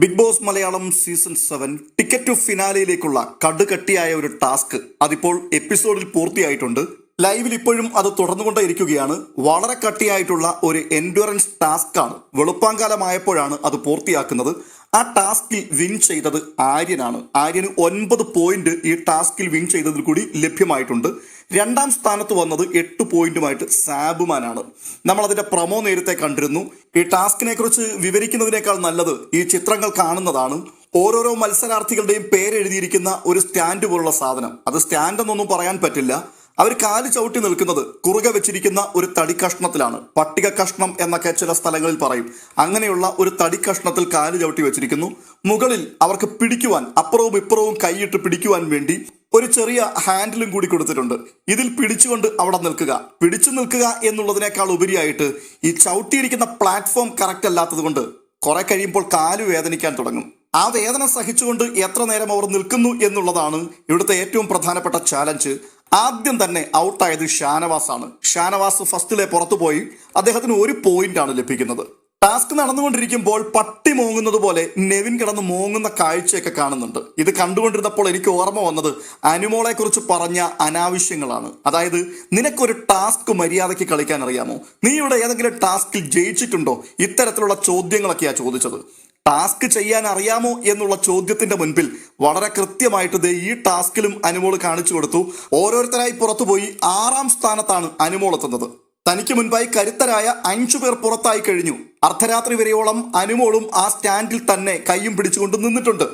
Big Boss Malayalam season seven ticket to ഫിനാലയിലേക്കുള്ള കടുകട്ടിയായ ഒരു task അതിപ്പോൾ എപ്പിസോഡിൽ പൂർത്തിയായിട്ടുണ്ട്. ലൈവിൽ ഇപ്പോഴും അത് തുടർന്നുകൊണ്ടേയിരിക്കുകയാണ്. വളരെ കട്ടിയായിട്ടുള്ള ഒരു എൻഡുറൻസ് ടാസ്ക് ആണ്. വെളുപ്പാങ്കാലമായപ്പോഴാണ് അത് പൂർത്തിയാക്കുന്നത്. ആ ടാസ്കിൽ വിൻ ചെയ്തത് ആര്യനാണ്. ആര്യന് ഒൻപത് പോയിന്റ് ഈ ടാസ്കിൽ വിൻ ചെയ്തതിൽ കൂടി ലഭ്യമായിട്ടുണ്ട്. രണ്ടാം സ്ഥാനത്ത് വന്നത് എട്ട് പോയിന്റുമായിട്ട് സാബുമാനാണ്. നമ്മൾ അതിന്റെ പ്രമോ നേരത്തെ കണ്ടിരുന്നു. ഈ ടാസ്കിനെ കുറിച്ച് വിവരിക്കുന്നതിനേക്കാൾ നല്ലത് ഈ ചിത്രങ്ങൾ കാണുന്നതാണ്. ഓരോരോ മത്സരാർത്ഥികളുടെയും പേരെഴുതിയിരിക്കുന്ന ഒരു സ്റ്റാൻഡ് പോലുള്ള സാധനം. അത് സ്റ്റാൻഡ് എന്നൊന്നും പറയാൻ പറ്റില്ല. അവർ കാൽ ചവിട്ടി നിൽക്കുന്നത് കുറുകെ വെച്ചിരിക്കുന്ന ഒരു തടി കഷ്ണത്തിലാണ്. പട്ടിക കഷ്ണം എന്നൊക്കെ ചില സ്ഥലങ്ങളിൽ പറയും. അങ്ങനെയുള്ള ഒരു തടി കഷ്ണത്തിൽ കാൽ ചവിട്ടി വെച്ചിരിക്കുന്നു. മുകളിൽ അവർക്ക് പിടിക്കുവാൻ അപ്പുറവും ഇപ്പുറവും കൈയിട്ട് പിടിക്കുവാൻ വേണ്ടി ഒരു ചെറിയ ഹാൻഡിലും കൂടി കൊടുത്തിട്ടുണ്ട്. ഇതിൽ പിടിച്ചുകൊണ്ട് അവിടെ നിൽക്കുക. പിടിച്ചു നിൽക്കുക എന്നുള്ളതിനേക്കാൾ ഉപരിയായിട്ട് ഈ ചവിട്ടിയിരിക്കുന്ന പ്ലാറ്റ്ഫോം കറക്റ്റ് അല്ലാത്തത് കൊണ്ട് കുറെ കഴിയുമ്പോൾ കാൽ വേദനിക്കാൻ തുടങ്ങും. ആ വേദന സഹിച്ചുകൊണ്ട് എത്ര നേരം അവർ നിൽക്കുന്നു എന്നുള്ളതാണ് ഇവിടുത്തെ ഏറ്റവും പ്രധാനപ്പെട്ട ചാലഞ്ച്. ആദ്യം തന്നെ ഔട്ടായത് ഷാനവാസ് ആണ് ഷാനവാസ് ഫസ്റ്റിലെ പുറത്തു പോയി അദ്ദേഹത്തിന് ഒരു പോയിന്റ് ആണ് ലഭിക്കുന്നത്. ടാസ്ക് നടന്നുകൊണ്ടിരിക്കുമ്പോൾ പട്ടി മോങ്ങുന്നത് പോലെ നെവിൻ കിടന്ന് മോങ്ങുന്ന കാഴ്ചയൊക്കെ കാണുന്നുണ്ട്. ഇത് കണ്ടുകൊണ്ടിരുന്നപ്പോൾ എനിക്ക് ഓർമ്മ വന്നത് അനുമോളെ കുറിച്ച് പറഞ്ഞ അനാവശ്യങ്ങളാണ്. അതായത് നിനക്കൊരു ടാസ്ക് മര്യാദയ്ക്ക് കളിക്കാൻ അറിയാമോ? നീ ഇവിടെ ഏതെങ്കിലും ടാസ്കിൽ ജയിച്ചിട്ടുണ്ടോ? ഇത്തരത്തിലുള്ള ചോദ്യങ്ങളൊക്കെയാ ചോദിച്ചത്. ടാസ്ക് ചെയ്യാൻ അറിയാമോ എന്നുള്ള ചോദ്യത്തിന്റെ മുൻപിൽ വളരെ കൃത്യമായിട്ട് ദേ ഈ ടാസ്കിലും അനുമോൾ കാണിച്ചു കൊടുത്തു. ഓരോരുത്തരായി പുറത്തുപോയി ആറാം സ്ഥാനത്താണ് അനുമോൾ എത്തുന്നത്. തനിക്ക് മുൻപായി കരുത്തരായ അഞ്ചു പേർ പുറത്തായി കഴിഞ്ഞു. അർദ്ധരാത്രി വരെയോളം അനുമോളും ആ സ്റ്റാൻഡിൽ തന്നെ കൈയും പിടിച്ചുകൊണ്ട് നിന്നിട്ടുണ്ട്.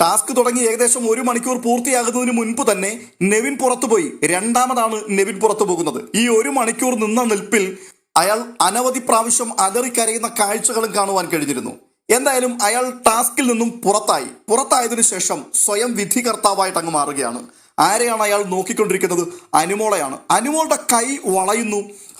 ടാസ്ക് തുടങ്ങി ഏകദേശം ഒരു മണിക്കൂർ പൂർത്തിയാകുന്നതിന് മുൻപ് തന്നെ നെവിൻ പുറത്തുപോയി. രണ്ടാമതാണ് നെവിൻ പുറത്തു പോകുന്നത്. ഈ ഒരു മണിക്കൂർ നിന്ന നിൽപ്പിൽ അയാൾ അനവധി പ്രാവശ്യം അലറിക്കരയുന്ന കാഴ്ചകളും കാണുവാൻ കഴിഞ്ഞിരുന്നു. എന്തായാലും അയാൾ ടാസ്കിൽ നിന്നും പുറത്തായി. പുറത്തായതിനു ശേഷം സ്വയം വിധികർത്താവായിട്ട് അങ്ങ് മാറുകയാണ്. ആരെയാണ് അയാൾ നോക്കിക്കൊണ്ടിരിക്കുന്നത്? അനുമോളെയാണ്. അനുമോളുടെ കൈ വളയുന്നു.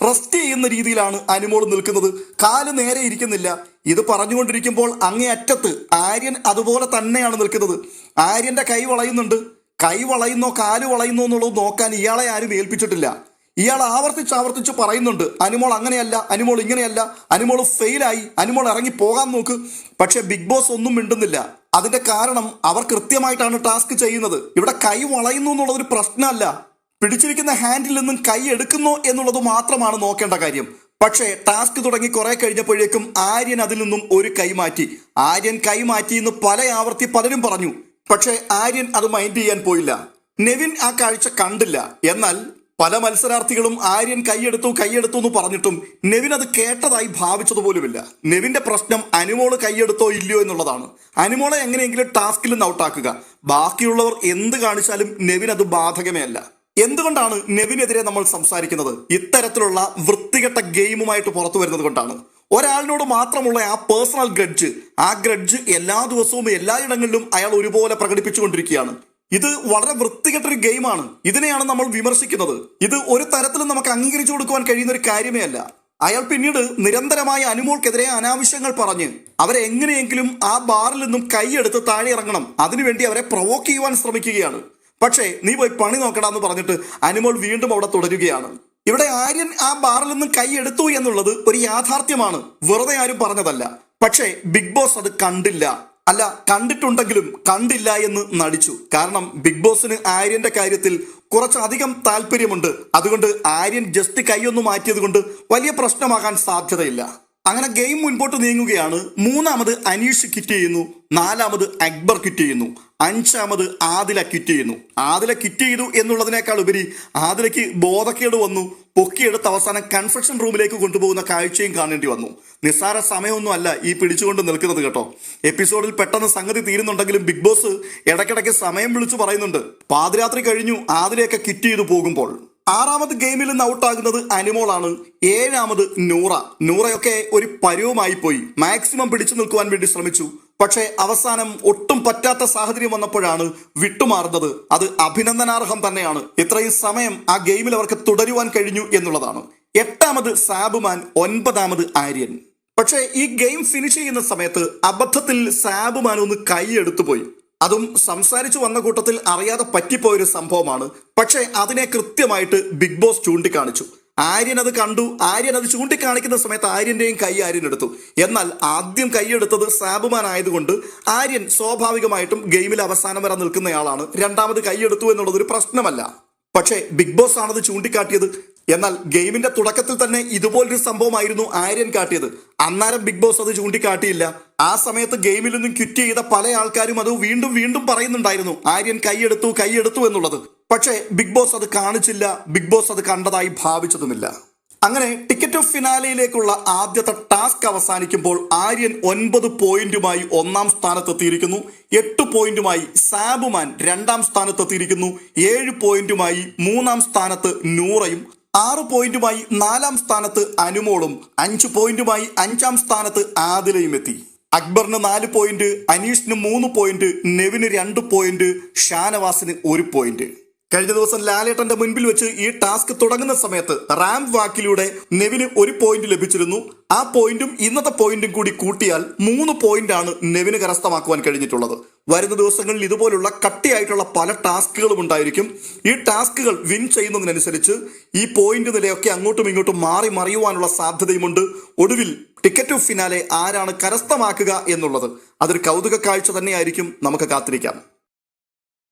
റെസ്റ്റ് ചെയ്യുന്ന രീതിയിലാണ് അനുമോൾ നിൽക്കുന്നത്. കാൽ നേരെ ഇരിക്കുന്നില്ല. ഇത് പറഞ്ഞുകൊണ്ടിരിക്കുമ്പോൾ അങ്ങേ അറ്റത്ത് ആര്യൻ അതുപോലെ തന്നെയാണ് നിൽക്കുന്നത്. ആര്യന്റെ കൈ വളയുന്നുണ്ട്. കൈ വളയുന്നോ കാൽ വളയുന്നോ എന്നുള്ളത് നോക്കാൻ ഇയാളെ ആരും ഏൽപ്പിച്ചിട്ടില്ല. ഇയാൾ ആവർത്തിച്ച് ആവർത്തിച്ച് പറയുന്നുണ്ട് അനിമോൾ അങ്ങനെയല്ല അനിമോൾ ഇങ്ങനെയല്ല അനുമോൾ ഫെയിലായി അനിമോൾ ഇറങ്ങി പോകാൻ നോക്ക്. പക്ഷെ ബിഗ് ബോസ് ഒന്നും മിണ്ടുന്നില്ല. അതിന്റെ കാരണം അവർ കൃത്യമായിട്ടാണ് ടാസ്ക് ചെയ്യുന്നത്. ഇവിടെ കൈ വളയുന്നു എന്നുള്ളത് ഒരു പ്രശ്നമല്ല. പിടിച്ചിരിക്കുന്ന ഹാൻഡിൽ നിന്നും കൈ എടുക്കുന്നു എന്നുള്ളത് മാത്രമാണ് നോക്കേണ്ട കാര്യം. പക്ഷേ ടാസ്ക് തുടങ്ങി കുറെ കഴിഞ്ഞപ്പോഴേക്കും ആര്യൻ അതിൽ നിന്നും ഒരു കൈ മാറ്റി. ആര്യൻ കൈ മാറ്റി എന്ന് പല ആവർത്തി പലരും പറഞ്ഞു. പക്ഷേ ആര്യൻ അത് മൈൻഡ് ചെയ്യാൻ പോയില്ല. നെവിൻ ആ കാഴ്ച കണ്ടില്ല. എന്നാൽ പല മത്സരാർത്ഥികളും ആര്യൻ കൈയെടുത്തു കൈയെടുത്തു എന്ന് പറഞ്ഞിട്ടും നെവിൻ അത് കേട്ടതായി ഭാവിച്ചതുപോലുമില്ല. നെവിന്റെ പ്രശ്നം അനുമോൾ കൈയെടുത്തോ ഇല്ലയോ എന്നുള്ളതാണ്. അനുമോളെ എങ്ങനെയെങ്കിലും ടാസ്കിൽ നിന്ന് ഔട്ടാക്കുക. ബാക്കിയുള്ളവർ എന്ത് കാണിച്ചാലും നെവിൻ അത് ബാധകമേ അല്ല. എന്തുകൊണ്ടാണ് നെവിനെതിരെ നമ്മൾ സംസാരിക്കുന്നത്? ഇത്തരത്തിലുള്ള വൃത്തികെട്ട ഗെയിമുമായിട്ട് പുറത്തു വരുന്നത് കൊണ്ടാണ്. ഒരാളിനോട് മാത്രമുള്ള ആ പേഴ്സണൽ ഗ്രഡ്ജ് ആ ഗ്രഡ്ജ് എല്ലാ ദിവസവും എല്ലായിടങ്ങളിലും അയാൾ ഒരുപോലെ പ്രകടിപ്പിച്ചുകൊണ്ടിരിക്കുകയാണ്. ഇത് വളരെ വൃത്തികെട്ട ഒരു ഗെയിമാണ്. ഇതിനെയാണ് നമ്മൾ വിമർശിക്കുന്നത്. ഇത് ഒരു തരത്തിലും നമുക്ക് അംഗീകരിച്ചു കൊടുക്കുവാൻ കഴിയുന്ന ഒരു കാര്യമേ അല്ല. അയാൾ പിന്നീട് നിരന്തരമായ അനുമോൾക്കെതിരെ അനാവശ്യങ്ങൾ പറഞ്ഞ് അവരെ എങ്ങനെയെങ്കിലും ആ ബാറിൽ നിന്നും കൈയെടുത്ത് താഴെ ഇറങ്ങണം അതിനുവേണ്ടി അവരെ പ്രൊവോക്ക് ചെയ്യുവാൻ ശ്രമിക്കുകയാണ്. പക്ഷേ നീ പോയി പണി നോക്കടാന്ന് പറഞ്ഞിട്ട് അനുമോൾ വീണ്ടും അവിടെ തുടരുകയാണ്. ഇവിടെ ആര്യൻ ആ ബാറിൽ നിന്നും കൈയെടുത്തു എന്നുള്ളത് ഒരു യാഥാർത്ഥ്യമാണ്. വെറുതെ ആരും പറഞ്ഞതല്ല. പക്ഷേ ബിഗ് ബോസ് അത് കണ്ടില്ല. അല്ല കണ്ടിട്ടുണ്ടെങ്കിലും കണ്ടില്ല എന്ന് നടിച്ചു. കാരണം ബിഗ് ബോസിന് ആര്യന്റെ കാര്യത്തിൽ കുറച്ചധികം താല്പര്യമുണ്ട്. അതുകൊണ്ട് ആര്യൻ ജസ്റ്റ് കൈയൊന്നു മാറ്റിയത് കൊണ്ട് വലിയ പ്രശ്നമാകാൻ സാധ്യതയില്ല. അങ്ങനെ ഗെയിം മുൻപോട്ട് നീങ്ങുകയാണ്. മൂന്നാമത് അനീഷ് കിറ്റ് ചെയ്യുന്നു. നാലാമത് അക്ബർ കിറ്റ് ചെയ്യുന്നു. അഞ്ചാമത് ആദില കിറ്റ് ചെയ്യുന്നു. ആദില കിറ്റ് ചെയ്തു എന്നുള്ളതിനേക്കാൾ ഉപരി ആദിലയ്ക്ക് ബോധക്കേട് വന്നു. പൊക്കിയെടുത്ത് അവസാനം കൺഫെക്ഷൻ റൂമിലേക്ക് കൊണ്ടുപോകുന്ന കാഴ്ചയും കാണേണ്ടി വന്നു. നിസ്സാര സമയമൊന്നും അല്ല ഈ പിടിച്ചുകൊണ്ട് നിൽക്കുന്നത് കേട്ടോ. എപ്പിസോഡിൽ പെട്ടെന്ന് സംഗതി തീരുന്നുണ്ടെങ്കിലും ബിഗ് ബോസ് ഇടയ്ക്കിടയ്ക്ക് സമയം വിളിച്ചു പറയുന്നുണ്ട്. പാതിരാത്രി കഴിഞ്ഞു. ആദിലയൊക്കെ കിറ്റ് ചെയ്തു പോകുമ്പോൾ. ആറാമത് ഗെയിമിൽ നിന്ന് ഔട്ടാകുന്നത് അനിമോളാണ്. ഏഴാമത് നൂറ. നൂറയൊക്കെ ഒരു പരുവമായി പോയി. മാക്സിമം പിടിച്ചു നിൽക്കുവാൻ വേണ്ടി ശ്രമിച്ചു. പക്ഷേ അവസാനം ഒട്ടും പറ്റാത്ത സാഹചര്യം വന്നപ്പോഴാണ് വിട്ടുമാറുന്നത്. അത് അഭിനന്ദനാർഹം തന്നെയാണ്. ഇത്രയും സമയം ആ ഗെയിമിൽ അവർക്ക് തുടരുവാൻ കഴിഞ്ഞു എന്നുള്ളതാണ്. എട്ടാമത് സാബുമാൻ ഒൻപതാമത് ആര്യൻ. പക്ഷേ ഈ ഗെയിം ഫിനിഷ് ചെയ്യുന്ന സമയത്ത് അബദ്ധത്തിൽ സാബുമാൻ ഒന്ന് കൈയെടുത്തു പോയി അതും സംസാരിച്ചു വന്ന കൂട്ടത്തിൽ അറിയാതെ പറ്റിപ്പോയൊരു സംഭവമാണ്. പക്ഷേ അതിനെ കൃത്യമായിട്ട് ബിഗ് ബോസ് ചൂണ്ടിക്കാണിച്ചു. ആര്യൻ അത് കണ്ടു. ആര്യൻ അത് ചൂണ്ടിക്കാണിക്കുന്ന സമയത്ത് ആര്യന്റെയും കൈ ആര്യൻ എടുത്തു. എന്നാൽ ആദ്യം കൈയെടുത്തത് സാബുമാൻ ആയതുകൊണ്ട് ആര്യൻ സ്വാഭാവികമായിട്ടും ഗെയിമിൽ അവസാനം വരെ നിൽക്കുന്നയാളാണ്. രണ്ടാമത് കൈയെടുത്തു എന്നുള്ളത് ഒരു പ്രശ്നമല്ല. പക്ഷേ ബിഗ് ബോസ് ആണത് ചൂണ്ടിക്കാട്ടിയത്. എന്നാൽ ഗെയിമിന്റെ തുടക്കത്തിൽ തന്നെ ഇതുപോലൊരു സംഭവമായിരുന്നു ആര്യൻ കാട്ടിയത്. അന്നേരം ബിഗ് ബോസ് അത് ചൂണ്ടിക്കാട്ടിയില്ല. ആ സമയത്ത് ഗെയിമിൽ നിന്നും ക്വിറ്റ് ചെയ്ത പല ആൾക്കാരും അത് വീണ്ടും വീണ്ടും പറയുന്നുണ്ടായിരുന്നു. ആര്യൻ കൈയെടുത്തു കൈയെടുത്തു എന്നുള്ളത്. പക്ഷേ ബിഗ് ബോസ് അത് കാണിച്ചില്ല. ബിഗ് ബോസ് അത് കണ്ടതായി ഭാവിച്ചതുമില്ല. അങ്ങനെ ടിക്കറ്റ് ഓഫ് ഫിനാലയിലേക്കുള്ള ആദ്യത്തെ ടാസ്ക് അവസാനിക്കുമ്പോൾ ആര്യൻ ഒൻപത് പോയിന്റുമായി ഒന്നാം സ്ഥാനത്തെത്തിയിരിക്കുന്നു. എട്ട് പോയിന്റുമായി സാബുമാൻ രണ്ടാം സ്ഥാനത്തെത്തിയിരിക്കുന്നു. ഏഴ് പോയിന്റുമായി മൂന്നാം സ്ഥാനത്ത് നൂറയും ആറ് പോയിന്റുമായി നാലാം സ്ഥാനത്ത് അനുമോളും അഞ്ച് പോയിന്റുമായി അഞ്ചാം സ്ഥാനത്ത് ആദിലയും എത്തി അക്ബറിന് നാല് പോയിന്റ് അനീഷിന് മൂന്ന് പോയിന്റ് നെവിന് രണ്ട് പോയിന്റ് ഷാനവാസിന് ഒരു പോയിന്റ് കഴിഞ്ഞ ദിവസം ലാലേട്ടന്റെ മുൻപിൽ വെച്ച് ഈ ടാസ്ക് തുടങ്ങുന്ന സമയത്ത് റാം വാക്കിലൂടെ നെവിന് ഒരു പോയിന്റ് ലഭിച്ചിരുന്നു. ആ പോയിന്റും ഇന്നത്തെ പോയിന്റും കൂടി കൂട്ടിയാൽ മൂന്ന് പോയിന്റ് ആണ് നെവിന് കരസ്ഥമാക്കുവാൻ കഴിഞ്ഞിട്ടുള്ളത്. വരുന്ന ദിവസങ്ങളിൽ ഇതുപോലുള്ള കട്ടിയായിട്ടുള്ള പല ടാസ്കുകളും ഉണ്ടായിരിക്കും. ഈ ടാസ്കുകൾ വിൻ ചെയ്യുന്നതിനനുസരിച്ച് ഈ പോയിന്റ് നിലയൊക്കെ അങ്ങോട്ടും ഇങ്ങോട്ടും മാറി മറിയുവാനുള്ള സാധ്യതയുമുണ്ട്. ഒടുവിൽ ടിക്കറ്റ് ഓഫ് ഫിനാലെ ആരാണ് കരസ്ഥമാക്കുക എന്നുള്ളത്. അതൊരു കൗതുക കാഴ്ച തന്നെയായിരിക്കും. നമുക്ക് കാത്തിരിക്കാം.